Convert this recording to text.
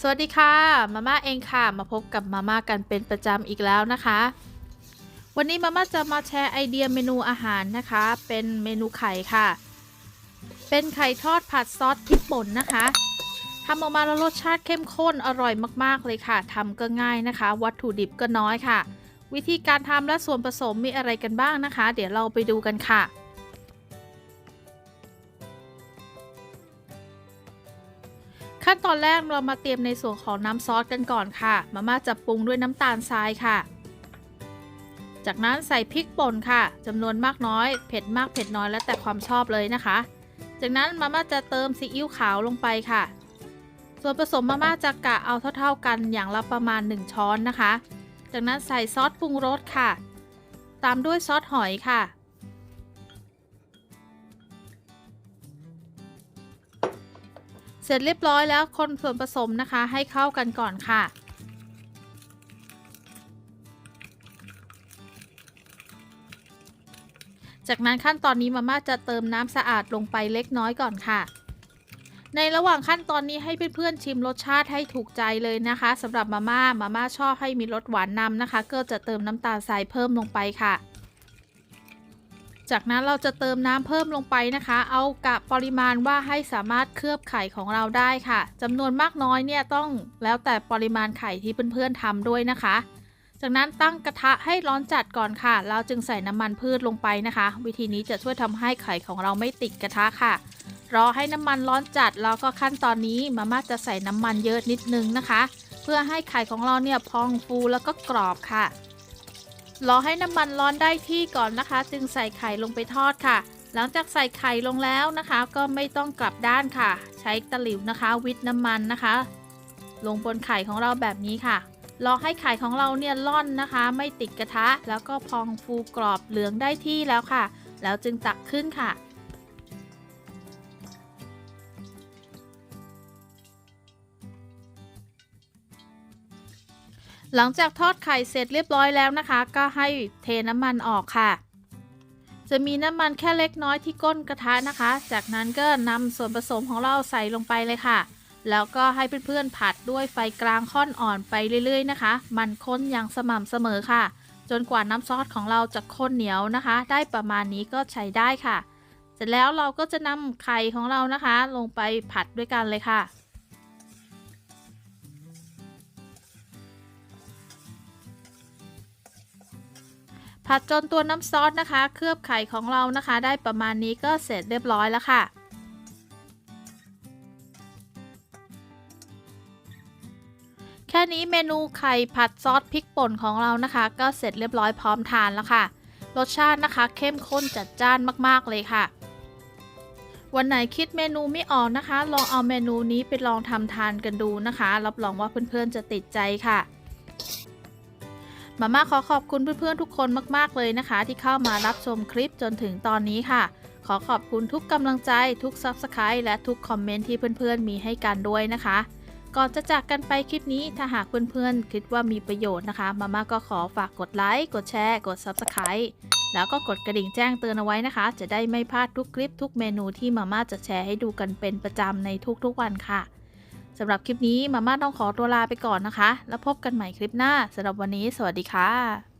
สวัสดีค่ะ มาม่าเองค่ะ มาพบกับมาม่ากันเป็นประจำอีกแล้วนะคะ วันนี้มาม่าจะมาแชร์ไอเดียเมนูอาหารนะคะ เป็นเมนูไข่ค่ะ เป็นไข่ทอดผัดซอสพริกป่นนะคะทำออกมาแล้วรสชาติเข้มข้นอร่อยมากๆเลยค่ะทำก็ง่ายนะคะ วัตถุดิบก็น้อยค่ะ วิธีการทำและส่วนผสมมีอะไรกันบ้างนะคะ เดี๋ยวเราไปดูกันค่ะ ขั้นตอนแรกเรามาเตรียมในส่วนของน้ำซอสกันก่อนค่ะ มาม่าจะปรุงด้วยน้ำตาลทรายค่ะ จากนั้นใส่พริกป่นค่ะจำนวนมากน้อย เผ็ดมากเผ็ดน้อยแล้วแต่ความชอบเลยนะคะ จากนั้นมาม่าจะเติมซีอิ๊วขาวลงไปค่ะ ส่วนผสมมาม่าจะกะเอาเท่า ๆกันอย่างละประมาณ 1 ช้อนนะคะ จากนั้นใส่ซอสปรุงรสค่ะ ตามด้วยซอสหอยค่ะ เสร็จเรียบร้อยแล้วคนส่วนผสมนะคะให้เข้ากันก่อนค่ะ จากนั้นขั้นตอนนี้มาม่าจะเติมน้ำสะอาดลงไปเล็กน้อยก่อนค่ะ ในระหว่างขั้นตอนนี้ให้เพื่อนๆชิมรสชาติให้ถูกใจเลยนะคะสำหรับมาม่ามาม่าชอบให้มีรสหวานนำนะคะ ก็จะเติมน้ำตาลทรายเพิ่มลงไปค่ะ จากนั้นเราจะเติมน้ำเพิ่มลงไปนะคะ เอากะปริมาณว่าให้สามารถเคลือบไข่ของเราได้ค่ะจำนวนมากน้อยเนี่ยต้องแล้วแต่ปริมาณไข่ที่เพื่อนๆทำด้วยนะคะ จากนั้นตั้งกระทะให้ร้อนจัดก่อนค่ะ เราจึงใส่น้ำมันพืชลงไปนะคะ วิธีนี้จะช่วยทำให้ไข่ของเราไม่ติดกระทะค่ะ รอให้น้ำมันร้อนจัดแล้วก็ขั้นตอนนี้มาม่าจะใส่น้ำมันเยอะนิดนึงนะคะ เพื่อให้ไข่ของเราเนี่ยพองฟูแล้วก็กรอบค่ะ รอให้น้ำมันร้อนได้ที่ก่อนนะคะ จึงใส่ไข่ลงไปทอดค่ะ หลังจากใส่ไข่ลงแล้วนะคะ ก็ไม่ต้องกลับด้านค่ะ ใช้ตะหลิวนะคะ วิดน้ำมันนะคะ ลงบนไข่ของเราแบบนี้ค่ะรอให้ไข่ของเราเนี่ยล่อนนะคะ ไม่ติดกระทะ แล้วก็พองฟูกรอบเหลืองได้ที่แล้วค่ะ แล้วจึงตักขึ้นค่ะ หลังจากทอดไข่เสร็จเรียบร้อยแล้วนะคะ ก็ให้เทน้ำมันออกค่ะ จะมีน้ำมันแค่เล็กน้อยที่ก้นกระทะนะคะ จากนั้นก็นำส่วนผสมของเราใส่ลงไปเลยค่ะ แล้วก็ให้เพื่อนๆผัดด้วยไฟกลางค่อนอ่อนไปเรื่อย ๆ นะคะ มันข้นอย่างสม่ำเสมอค่ะ จนกว่าน้ำซอสของเราจะข้นเหนียวนะคะ ได้ประมาณนี้ก็ใช้ได้ค่ะ เสร็จแล้วเราก็จะนำไข่ของเรานะคะ ลงไปผัดด้วยกันเลยค่ะ ผัดจนตัวน้ำซอสนะคะ เคลือบไข่ของเรานะคะ ได้ประมาณนี้ก็เสร็จเรียบร้อยแล้วค่ะ แค่นี้เมนูไข่ผัดซอสพริกป่นของเรานะคะ ก็เสร็จเรียบร้อยพร้อมทานแล้วค่ะ รสชาตินะคะ เข้มข้นจัดจ้านมากๆเลยค่ะ วันไหนคิดเมนูไม่ออกนะคะ ลองเอาเมนูนี้ไปลองทำทานกันดูนะคะ รับรองว่าเพื่อนๆจะติดใจค่ะ มาม่าขอขอบคุณเพื่อนๆทุกคนมากๆเลยนะคะ ที่เข้ามารับชมคลิปจนถึงตอนนี้ค่ะ ขอขอบคุณทุกกำลังใจทุก Subscribe และทุกคอมเมนต์ที่เพื่อนๆ มีให้กันด้วยนะคะ ก่อนจะจากกันไปคลิปนี้ถ้าหากเพื่อนๆ คิดว่ามีประโยชน์นะคะ มาม่าก็ขอฝากกดไลค์กดแชร์กด Subscribe แล้วก็กดกระดิ่งแจ้งเตือนเอาไว้นะคะ จะได้ไม่พลาดทุกคลิปทุกเมนูที่มาม่าจะแชร์ให้ดูกันเป็นประจำในทุกๆวันค่ะ สำหรับคลิปนี้มาม่าต้องขอตัวลาไปก่อนนะคะ แล้วพบกันใหม่คลิปหน้าสำหรับวันนี้ สวัสดีค่ะ